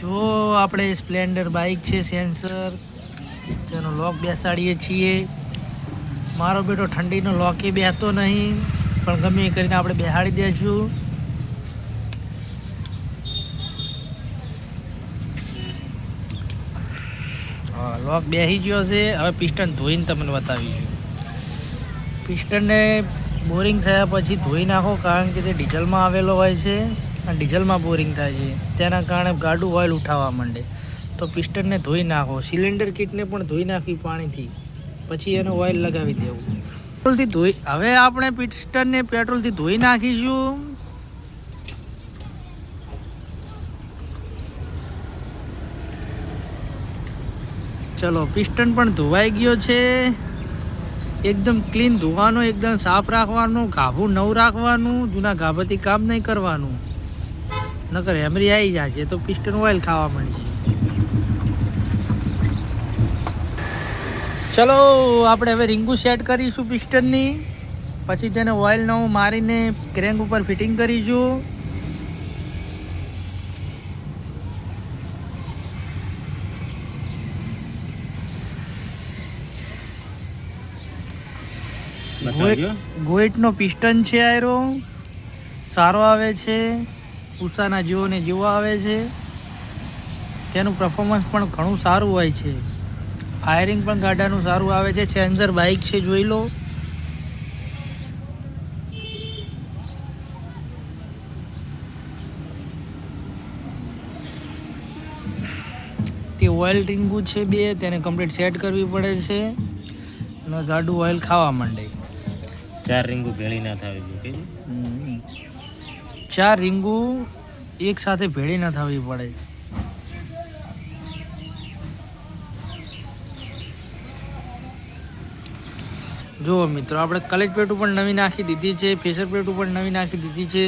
જો આપણે Splendor bike છે, સેન્સર, તેનો લોક બેસાડીએ છીએ. મારો બેટો ઠંડીનો લોકે બેસતો નહીં, પણ ગમે એ કરીને આપણે બેસાડી દઈશું લોક બેસી ગયો છે. હવે પિસ્ટન ધોઈને તમને બતાવીશું. પિસ્ટનને બોરિંગ થયા પછી ધોઈ નાખો, કારણ કે તે ડીઝલમાં આવેલો હોય છે. ડીઝલમાં બોરિંગ થાય છે. તેના કારણે ગાડું ઓઇલ ઉઠાવવા માંડે. તો પિસ્ટનને ધોઈ નાખો. સિલિન્ડર કિટને પણ ધોઈ નાખવી પાણીથી. પછી એનું ઓઇલ લગાવી દેવું. પેટ્રોલથી ધોઈ હવે આપણે પિસ્ટનને પેટ્રોલથી ધોઈ નાખીશું. ચલો, પિસ્ટન પણ ધોવાઈ ગયો છે. એકદમ ક્લીન ધોવાનો, એકદમ સાફ રાખવાનું, ગાભું નવું રાખવાનું, જૂના ગાભાથી કામ નહીં કરવાનું. નકર હેમરી આવી જશે તો પિસ્ટન ઓઇલ ખાવા મળશે. ચલો આપણે હવે રીંગુ સેટ કરીશું પિસ્ટનની. પછી તેને ઓઇલ નવું મારીને ક્રેન્ક ઉપર ફિટિંગ કરીશું. ગોઈટનો પિસ્ટન છે આયરો. સારો આવે છે. ઉષાના જીવોને જીવવા જેવો આવે છે. તેનું પરફોર્મન્સ પણ ઘણું સારું હોય છે. ફાયરિંગ પણ ગાડાનું સારું આવે છે. સેન્સર બાઇક છે જોઈ લો. તે ઓઇલ રિંગું છે બે તેને કમ્પ્લીટ સેટ કરવી પડે છે. અને ગાડું ઓઇલ ખાવા માંડે. ચાર રીંગુ ભેળી ના થવી જોઈએ. ચાર રીંગુ એક સાથે ભેળી ન થવી પડે. જુઓ મિત્રો આપણે કલેજ પેટું પણ નવી નાખી દીધી છે ફેસર પેટું પણ નવી નાખી દીધી છે.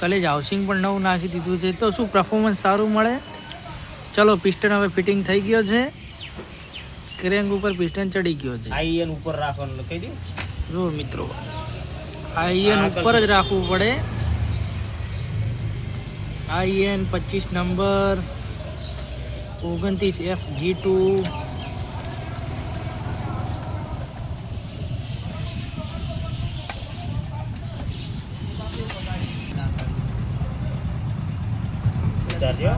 કોલેજ હાઉસિંગ પણ નવું નાખી દીધું છે. તો શું પરફોર્મન્સ સારું મળે? ચલો પિસ્ટન હવે ફિટિંગ થઈ ગયો છે. ક્રેંગ ઉપર પિસ્ટન ચડી ગયો છે. આઈએન ઉપર રાખવાનું કહી દઉં? જો મિત્રો આઈએન ઉપર જ રાખવું પડે. આઈએન પચીસ નંબર ઓગણત્રીસ એફ જી ટુ. ઉતારજો